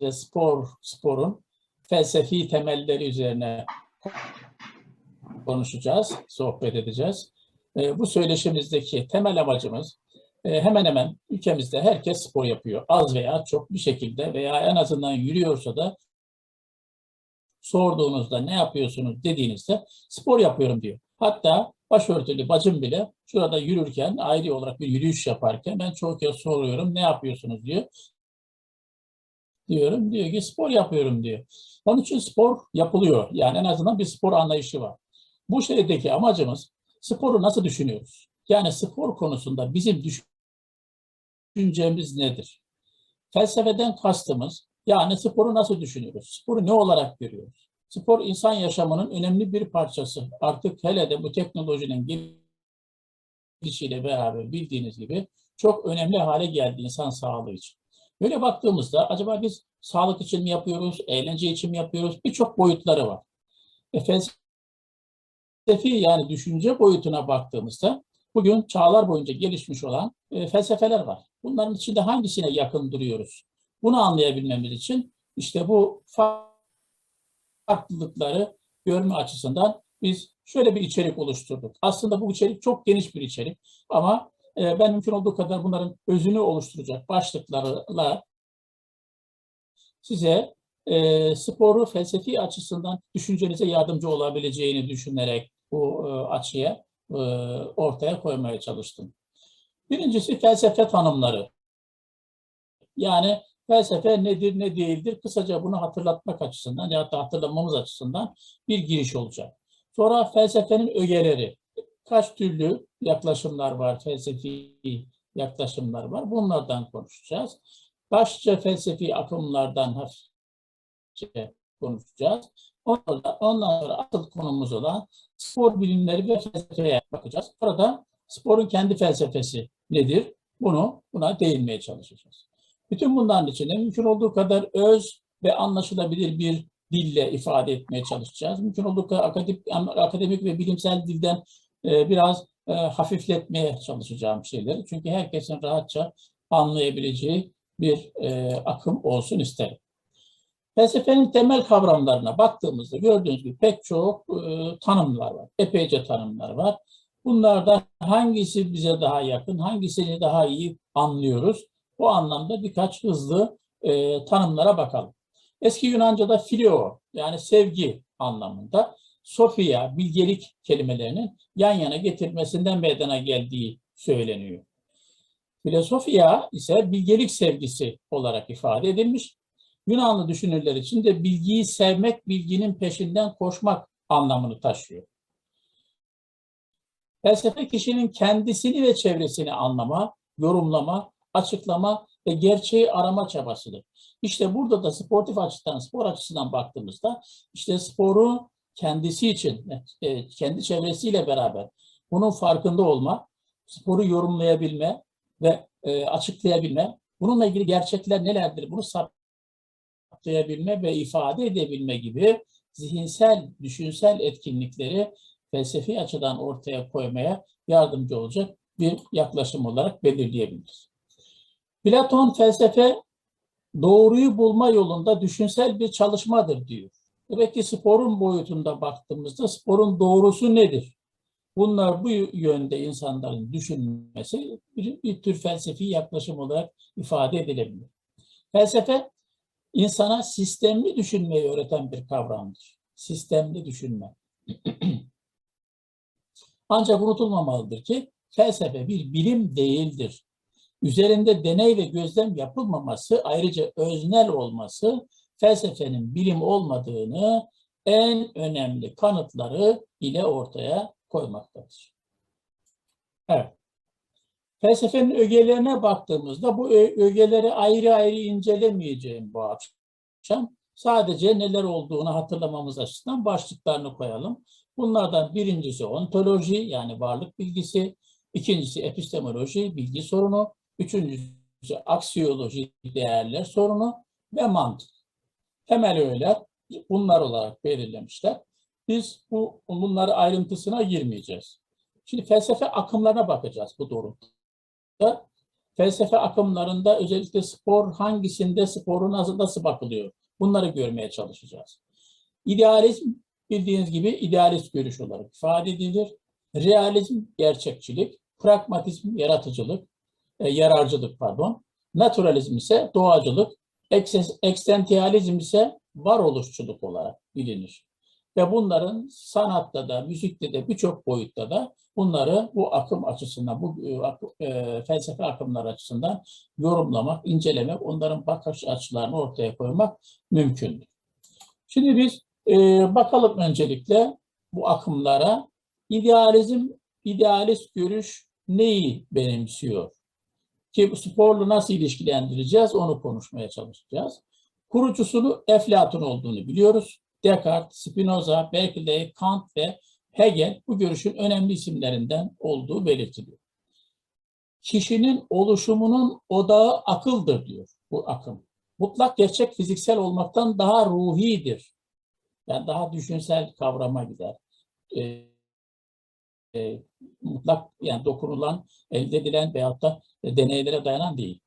ve spor sporun felsefi temelleri üzerine konuşacağız, sohbet edeceğiz. E, bu söyleşimizdeki temel amacımız e, hemen hemen ülkemizde herkes spor yapıyor. Az veya çok bir şekilde veya en azından yürüyorsa da sorduğunuzda ne yapıyorsunuz dediğinizde spor yapıyorum diyor. Hatta başörtülü bacım bile şurada yürürken ayrı olarak bir yürüyüş yaparken ben çok kez soruyorum ne yapıyorsunuz diyor. Diyorum diyor ki spor yapıyorum diyor. Onun için spor yapılıyor. Yani en azından bir spor anlayışı var. Bu şeydeki amacımız sporu nasıl düşünüyoruz? Yani spor konusunda bizim düşüncemiz nedir? Felsefeden kastımız yani sporu nasıl düşünüyoruz? Sporu ne olarak görüyoruz? Spor insan yaşamının önemli bir parçası. Artık hele de bu teknolojinin gelişiyle beraber bildiğiniz gibi çok önemli hale geldi insan sağlığı için. Böyle baktığımızda acaba biz sağlık için mi yapıyoruz, eğlence için mi yapıyoruz? Birçok boyutları var. E, felsefi yani düşünce boyutuna baktığımızda bugün çağlar boyunca gelişmiş olan e, felsefeler var. Bunların içinde hangisine yakın duruyoruz? Bunu anlayabilmemiz için işte bu farklılıkları görme açısından biz şöyle bir içerik oluşturduk. Aslında bu içerik çok geniş bir içerik ama e, ben mümkün olduğu kadar bunların özünü oluşturacak başlıklarla size e, sporu felsefi açısından düşüncenize yardımcı olabileceğini düşünerek bu e, açıya e, ortaya koymaya çalıştım. Birincisi felsefe tanımları. Yani felsefe nedir ne değildir kısaca bunu hatırlatmak açısından ya da hatırlamamız açısından bir giriş olacak. Sonra felsefenin ögeleri. Kaç türlü yaklaşımlar var, felsefi yaklaşımlar var. Bunlardan konuşacağız. Başça felsefi akımlardan hafifçe konuşacağız. Ondan, ondan sonra asıl konumuz olan spor bilimleri ve felsefeye bakacağız. Burada sporun kendi felsefesi nedir? Bunu buna değinmeye çalışacağız. Bütün bunların içinde mümkün olduğu kadar öz ve anlaşılabilir bir dille ifade etmeye çalışacağız. Mümkün olduğu kadar akademik, ve bilimsel dilden biraz e, hafifletmeye çalışacağım şeyleri. Çünkü herkesin rahatça anlayabileceği bir e, akım olsun isterim. Felsefenin temel kavramlarına baktığımızda gördüğünüz gibi pek çok e, tanımlar var. Epeyce tanımlar var. Bunlardan hangisi bize daha yakın, hangisini daha iyi anlıyoruz? Bu anlamda birkaç hızlı e, tanımlara bakalım. Eski Yunanca'da filio yani sevgi anlamında Sofia, bilgelik kelimelerinin yan yana getirmesinden meydana geldiği söyleniyor. Filosofia ise bilgelik sevgisi olarak ifade edilmiş. Yunanlı düşünürler için de bilgiyi sevmek, bilginin peşinden koşmak anlamını taşıyor. Felsefe kişinin kendisini ve çevresini anlama, yorumlama, açıklama ve gerçeği arama çabasıdır. İşte burada da sportif açıdan, spor açısından baktığımızda işte sporu kendisi için, e, kendi çevresiyle beraber bunun farkında olma, sporu yorumlayabilme ve e, açıklayabilme, bununla ilgili gerçekler nelerdir bunu saptayabilme ve ifade edebilme gibi zihinsel, düşünsel etkinlikleri felsefi açıdan ortaya koymaya yardımcı olacak bir yaklaşım olarak belirleyebiliriz. Platon felsefe doğruyu bulma yolunda düşünsel bir çalışmadır diyor. Demek sporun boyutunda baktığımızda sporun doğrusu nedir? Bunlar bu yönde insanların düşünmesi bir, bir tür felsefi yaklaşım olarak ifade edilebilir. Felsefe insana sistemli düşünmeyi öğreten bir kavramdır. Sistemli düşünme. Ancak unutulmamalıdır ki felsefe bir bilim değildir. Üzerinde deney ve gözlem yapılmaması, ayrıca öznel olması felsefenin bilim olmadığını en önemli kanıtları ile ortaya koymaktadır. Evet. Felsefenin ögelerine baktığımızda bu ögeleri ayrı ayrı incelemeyeceğim bu akşam. Sadece neler olduğunu hatırlamamız açısından başlıklarını koyalım. Bunlardan birincisi ontoloji yani varlık bilgisi, ikincisi epistemoloji, bilgi sorunu, üçüncüsü aksiyoloji, değerler sorunu ve mantık. Temel öğeler bunlar olarak belirlemişler. Biz bu bunları ayrıntısına girmeyeceğiz. Şimdi felsefe akımlarına bakacağız bu doğrultuda. felsefe akımlarında özellikle spor hangisinde sporu nasıl, nasıl bakılıyor? Bunları görmeye çalışacağız. İdealizm bildiğiniz gibi idealist görüş olarak ifade edilir. Realizm gerçekçilik, pragmatizm yaratıcılık, e, yararcılık pardon. Naturalizm ise doğacılık, eksistensiyalizm ise varoluşçuluk olarak bilinir. Ve bunların sanatta da, müzikte de birçok boyutta da bunları bu akım açısından, bu e, e, felsefe akımları açısından yorumlamak, incelemek, onların bakış açılarını ortaya koymak mümkündür. Şimdi biz e, bakalım öncelikle bu akımlara. İdealizm, idealist görüş neyi benimsiyor? Ki bu sporla nasıl ilişkilendireceğiz onu konuşmaya çalışacağız. Kurucusunu Eflatun olduğunu biliyoruz. Descartes, Spinoza, Berkeley, Kant ve Hegel bu görüşün önemli isimlerinden olduğu belirtiliyor. Kişinin oluşumunun odağı akıldır diyor bu akım. Mutlak gerçek fiziksel olmaktan daha ruhidir. Yani daha düşünsel kavrama gider. Ee, e, mutlak yani dokunulan, elde edilen veyahut da deneylere dayanan değil.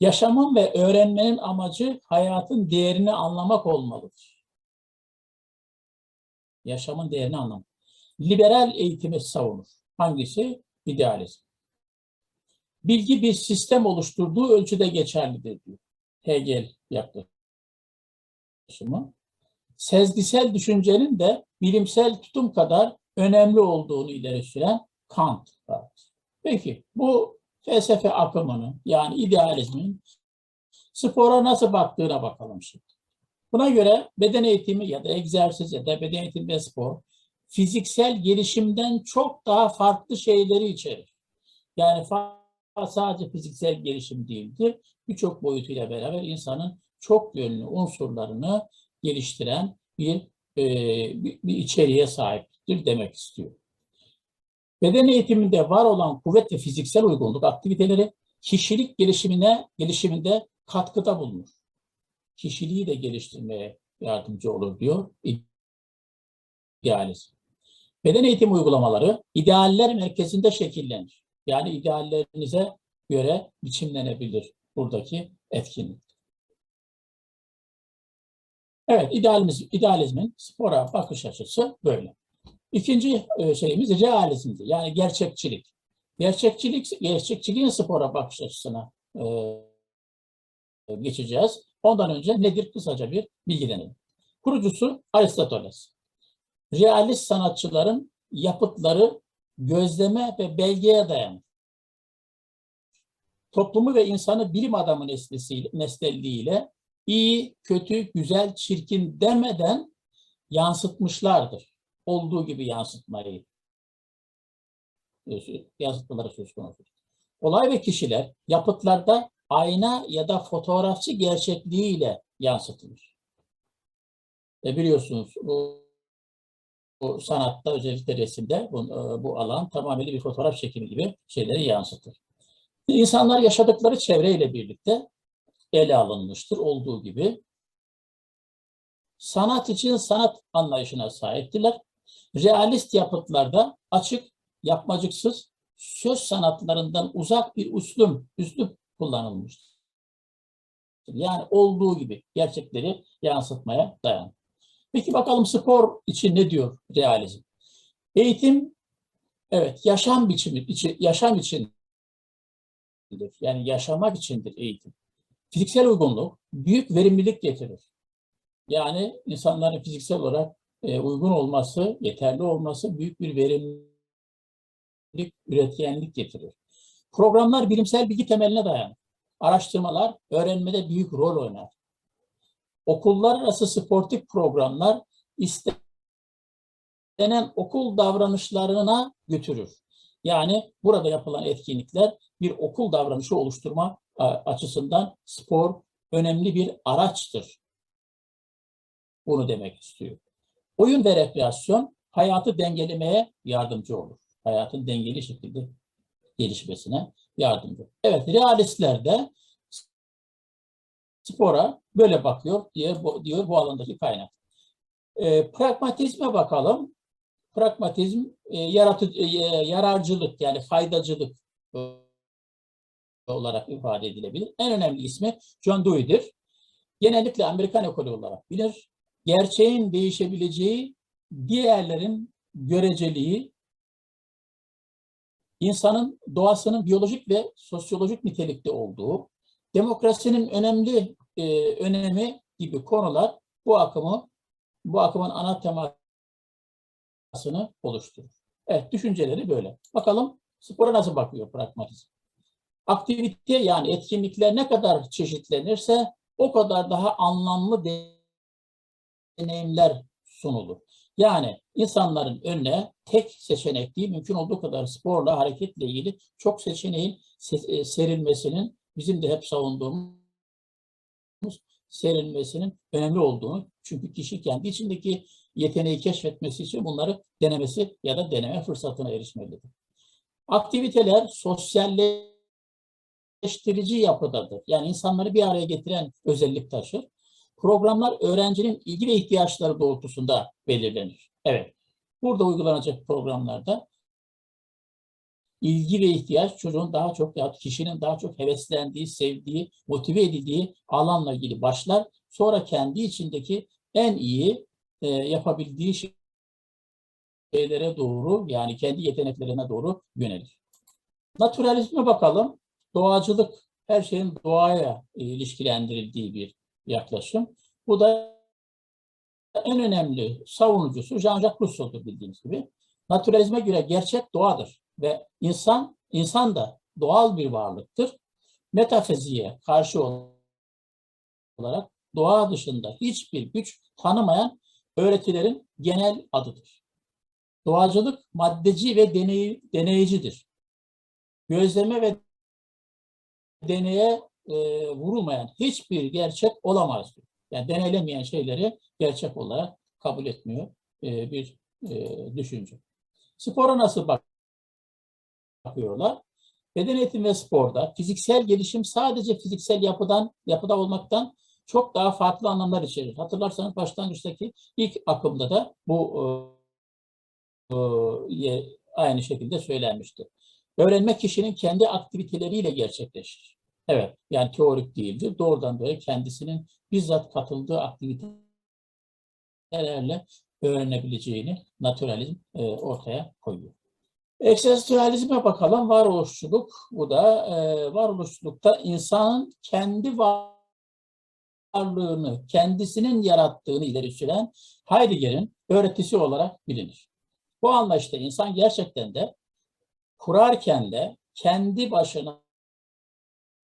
Yaşamın ve öğrenmenin amacı hayatın değerini anlamak olmalıdır. Yaşamın değerini anlamak. Liberal eğitimi savunur. Hangisi? İdealizm. Bilgi bir sistem oluşturduğu ölçüde geçerlidir diyor. Hegel yaklaşımı. Sezgisel düşüncenin de bilimsel tutum kadar önemli olduğunu ileri süren Kant vardır. Peki bu felsefe akımının yani idealizmin spora nasıl baktığına bakalım şimdi. Buna göre beden eğitimi ya da egzersiz ya da beden eğitimi ve spor fiziksel gelişimden çok daha farklı şeyleri içerir. Yani sadece fiziksel gelişim değildir. Birçok boyutuyla beraber insanın çok yönlü unsurlarını geliştiren bir, e, bir, bir içeriğe sahiptir demek istiyor. Beden eğitiminde var olan kuvvet ve fiziksel uygunluk aktiviteleri kişilik gelişimine gelişiminde katkıda bulunur. Kişiliği de geliştirmeye yardımcı olur diyor idealizm. Beden eğitimi uygulamaları idealler merkezinde şekillenir. Yani ideallerinize göre biçimlenebilir buradaki etkinlik. Evet, idealizm, idealizmin spora bakış açısı böyle. İkinci e, şeyimiz realizmdi. Yani gerçekçilik. Gerçekçilik, gerçekçiliğin spora bakış açısına e, geçeceğiz. Ondan önce nedir kısaca bir bilgilenelim. Kurucusu Aristoteles. Realist sanatçıların yapıtları gözleme ve belgeye dayanır. Toplumu ve insanı bilim adamı nesnesiyle, nesnelliğiyle iyi, kötü, güzel, çirkin demeden yansıtmışlardır. Olduğu gibi yansıtmayı yansıtmaları söz konusu. Olay ve kişiler yapıtlarda ayna ya da fotoğrafçı gerçekliğiyle yansıtılır. E biliyorsunuz bu, bu sanatta özellikle resimde bu, bu alan tamamen bir fotoğraf çekimi gibi şeyleri yansıtır. İnsanlar yaşadıkları çevreyle birlikte ele alınmıştır olduğu gibi. Sanat için sanat anlayışına sahiptiler. Realist yapıtlarda açık, yapmacıksız, söz sanatlarından uzak bir üslüm, üslup kullanılmıştır. Yani olduğu gibi gerçekleri yansıtmaya dayanır. Peki bakalım spor için ne diyor realizm? Eğitim, evet yaşam biçimi, için, yaşam içindir. Yani yaşamak içindir eğitim. Fiziksel uygunluk büyük verimlilik getirir. Yani insanların fiziksel olarak e, uygun olması, yeterli olması büyük bir verimlilik, üretkenlik getirir. Programlar bilimsel bilgi temeline dayanır. Araştırmalar öğrenmede büyük rol oynar. Okullar arası sportif programlar istenen okul davranışlarına götürür. Yani burada yapılan etkinlikler bir okul davranışı oluşturma açısından spor önemli bir araçtır. Bunu demek istiyor. Oyun ve rekreasyon hayatı dengelemeye yardımcı olur. Hayatın dengeli şekilde gelişmesine yardımcı olur. Evet, realistler de spora böyle bakıyor diye diyor bu alandaki kaynak. E, pragmatizme bakalım. Pragmatizm e, yaratı, e, yararcılık yani faydacılık olarak ifade edilebilir. En önemli ismi John Dewey'dir. Genellikle Amerikan ekolü olarak bilir. Gerçeğin değişebileceği, diğerlerin göreceliği, insanın doğasının biyolojik ve sosyolojik nitelikte olduğu, demokrasinin önemli e, önemi gibi konular bu akımı bu akımın ana temasını oluşturur. Evet, düşünceleri böyle. Bakalım spora nasıl bakıyor pragmatizm? Aktivite yani etkinlikler ne kadar çeşitlenirse o kadar daha anlamlı deneyimler sunulur. Yani insanların önüne tek seçenek değil, mümkün olduğu kadar sporla, hareketle ilgili çok seçeneğin se- serilmesinin bizim de hep savunduğumuz serilmesinin önemli olduğunu çünkü kişi kendi içindeki yeteneği keşfetmesi için bunları denemesi ya da deneme fırsatına erişmelidir. Aktiviteler sosyalleştirici yapıdadır. Yani insanları bir araya getiren özellik taşır. Programlar öğrencinin ilgi ve ihtiyaçları doğrultusunda belirlenir. Evet, burada uygulanacak programlarda ilgi ve ihtiyaç çocuğun daha çok ya kişinin daha çok heveslendiği, sevdiği, motive edildiği alanla ilgili başlar. Sonra kendi içindeki en iyi e, yapabildiği şeylere doğru yani kendi yeteneklerine doğru yönelir. Naturalizme bakalım. Doğacılık her şeyin doğaya ilişkilendirildiği bir yaklaşım. Bu da en önemli savunucusu Jean-Jacques Rousseau'dur bildiğiniz gibi. Naturalizme göre gerçek doğadır ve insan insan da doğal bir varlıktır. Metafiziğe karşı olarak doğa dışında hiçbir güç tanımayan öğretilerin genel adıdır. Doğacılık maddeci ve deney, deneyicidir. Gözleme ve deneye e, vurulmayan hiçbir gerçek olamaz. Yani deneylemeyen şeyleri gerçek olarak kabul etmiyor e, bir e, düşünce. Spora nasıl bak bakıyorlar? Beden eğitimi ve sporda fiziksel gelişim sadece fiziksel yapıdan yapıda olmaktan çok daha farklı anlamlar içerir. Hatırlarsanız başlangıçtaki ilk akımda da bu e, e, aynı şekilde söylenmişti. Öğrenme kişinin kendi aktiviteleriyle gerçekleşir. Evet, yani teorik değildir. Doğrudan böyle kendisinin bizzat katıldığı aktivitelerle öğrenebileceğini naturalizm e, ortaya koyuyor. Eksistensiyalizme bakalım. Varoluşçuluk. Bu da e, varoluşçulukta insanın kendi varlığını, kendisinin yarattığını ileri süren Heidegger'in öğretisi olarak bilinir. Bu anlayışta insan gerçekten de kurarken de kendi başına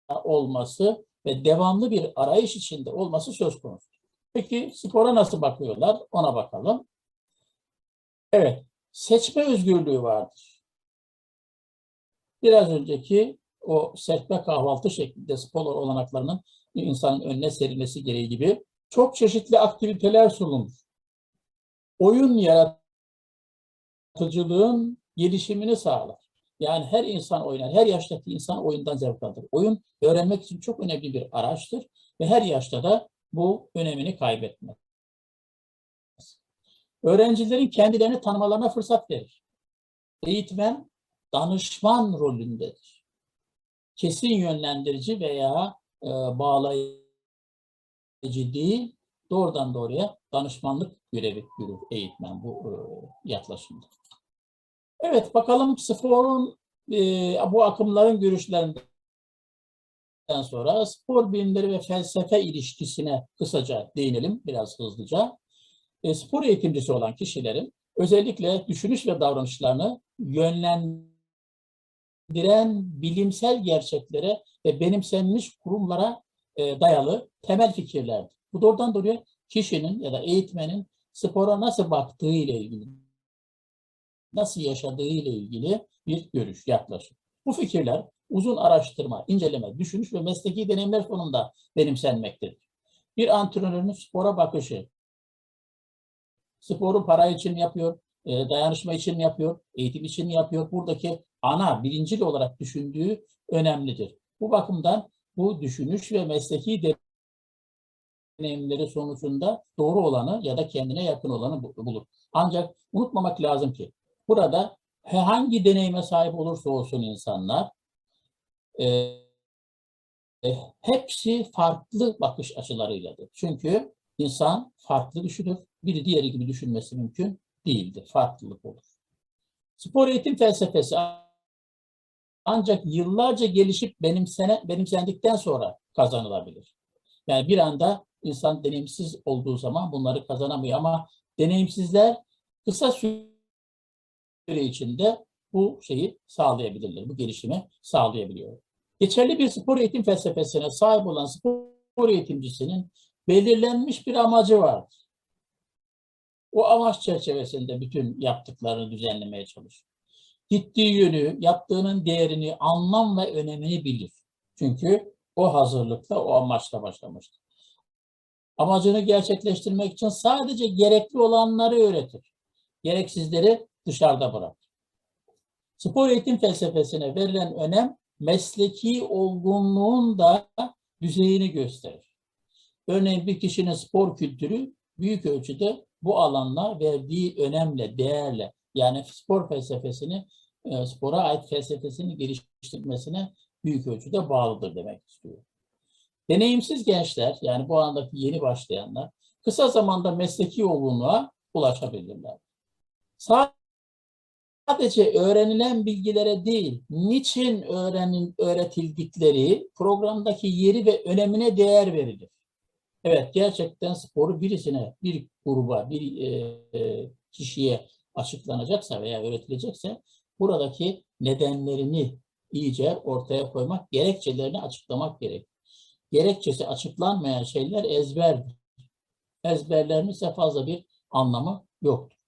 olması ve devamlı bir arayış içinde olması söz konusu. Peki spora nasıl bakıyorlar? Ona bakalım. Evet, seçme özgürlüğü vardır. Biraz önceki o serpme kahvaltı şeklinde spor olanaklarının insanın önüne serilmesi gereği gibi çok çeşitli aktiviteler sunulur. Oyun yaratıcılığın gelişimini sağlar. Yani her insan oynar, her yaştaki insan oyundan zevk alır. Oyun öğrenmek için çok önemli bir araçtır ve her yaşta da bu önemini kaybetmez. Öğrencilerin kendilerini tanımalarına fırsat verir. Eğitmen danışman rolündedir. Kesin yönlendirici veya e, bağlayıcı değil, doğrudan doğruya danışmanlık görevi görür eğitmen bu e, yaklaşımda. Evet bakalım sporun e, bu akımların görüşlerinden sonra spor bilimleri ve felsefe ilişkisine kısaca değinelim biraz hızlıca. E, spor eğitimcisi olan kişilerin özellikle düşünüş ve davranışlarını yönlendiren bilimsel gerçeklere ve benimsenmiş kurumlara e, dayalı temel fikirlerdir. Bu doğrudan doğruya kişinin ya da eğitmenin spora nasıl baktığı ile ilgili nasıl yaşadığı ile ilgili bir görüş, yaklaşım. Bu fikirler uzun araştırma, inceleme, düşünüş ve mesleki deneyimler sonunda benimsenmektedir. Bir antrenörün spora bakışı, sporu para için yapıyor, e, dayanışma için yapıyor, eğitim için yapıyor? Buradaki ana, birincil olarak düşündüğü önemlidir. Bu bakımdan bu düşünüş ve mesleki deneyimleri sonucunda doğru olanı ya da kendine yakın olanı bulur. Ancak unutmamak lazım ki Burada hangi deneyime sahip olursa olsun insanlar e, hepsi farklı bakış açılarıyladır. Çünkü insan farklı düşünür. Biri diğeri gibi düşünmesi mümkün değildir. Farklılık olur. Spor eğitim felsefesi ancak yıllarca gelişip benimsene, benimsendikten sonra kazanılabilir. Yani bir anda insan deneyimsiz olduğu zaman bunları kazanamıyor ama deneyimsizler kısa süre içinde bu şeyi sağlayabilirler. Bu gelişimi sağlayabiliyor. Geçerli bir spor eğitim felsefesine sahip olan spor eğitimcisinin belirlenmiş bir amacı vardır. O amaç çerçevesinde bütün yaptıklarını düzenlemeye çalışır. Gittiği yönü, yaptığının değerini, anlam ve önemini bilir. Çünkü o hazırlıkla, o amaçla başlamıştır. Amacını gerçekleştirmek için sadece gerekli olanları öğretir. Gereksizleri dışarıda bırakır. Spor eğitim felsefesine verilen önem mesleki olgunluğun da düzeyini gösterir. Örneğin bir kişinin spor kültürü büyük ölçüde bu alanla verdiği önemle, değerle yani spor felsefesini, e, spora ait felsefesini geliştirmesine büyük ölçüde bağlıdır demek istiyor. Deneyimsiz gençler yani bu alandaki yeni başlayanlar kısa zamanda mesleki olgunluğa ulaşabilirler. Sadece öğrenilen bilgilere değil, niçin öğrenin, öğretildikleri programdaki yeri ve önemine değer verilir. Evet, gerçekten sporu birisine, bir gruba, bir e, e, kişiye açıklanacaksa veya öğretilecekse buradaki nedenlerini iyice ortaya koymak, gerekçelerini açıklamak gerek. Gerekçesi açıklanmayan şeyler ezberdir. Ezberlerin ise fazla bir anlamı yoktur.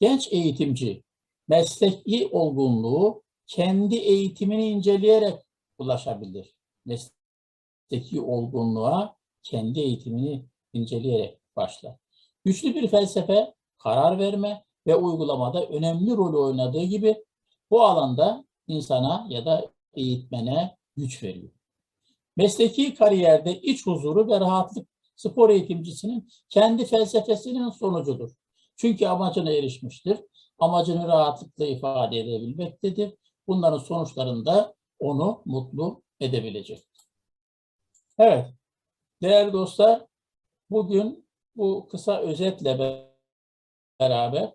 Genç eğitimci mesleki olgunluğu kendi eğitimini inceleyerek ulaşabilir. Mesleki olgunluğa kendi eğitimini inceleyerek başlar. Güçlü bir felsefe, karar verme ve uygulamada önemli rol oynadığı gibi bu alanda insana ya da eğitmene güç veriyor. Mesleki kariyerde iç huzuru ve rahatlık spor eğitimcisinin kendi felsefesinin sonucudur. Çünkü amacına erişmiştir. Amacını rahatlıkla ifade edebilmektedir. Bunların sonuçlarında onu mutlu edebilecektir. Evet, değerli dostlar, bugün bu kısa özetle beraber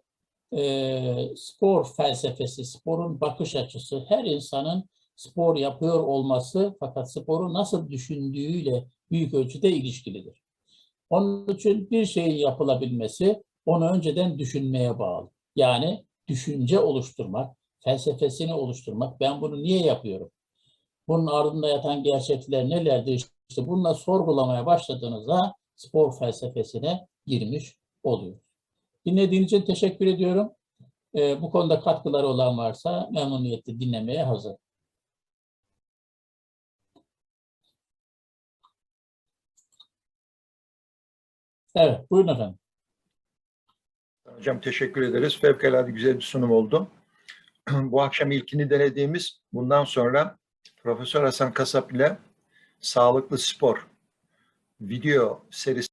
e, spor felsefesi, sporun bakış açısı, her insanın spor yapıyor olması fakat sporu nasıl düşündüğüyle büyük ölçüde ilişkilidir. Onun için bir şeyin yapılabilmesi onu önceden düşünmeye bağlı. Yani düşünce oluşturmak, felsefesini oluşturmak. Ben bunu niye yapıyorum? Bunun ardında yatan gerçekler nelerdir? İşte bununla sorgulamaya başladığınızda spor felsefesine girmiş oluyor. Dinlediğiniz için teşekkür ediyorum. Ee, bu konuda katkıları olan varsa memnuniyetle dinlemeye hazır. Evet, buyurun efendim. Hocam teşekkür ederiz. Fevkalade güzel bir sunum oldu. Bu akşam ilkini denediğimiz bundan sonra Profesör Hasan Kasap ile Sağlıklı Spor video serisi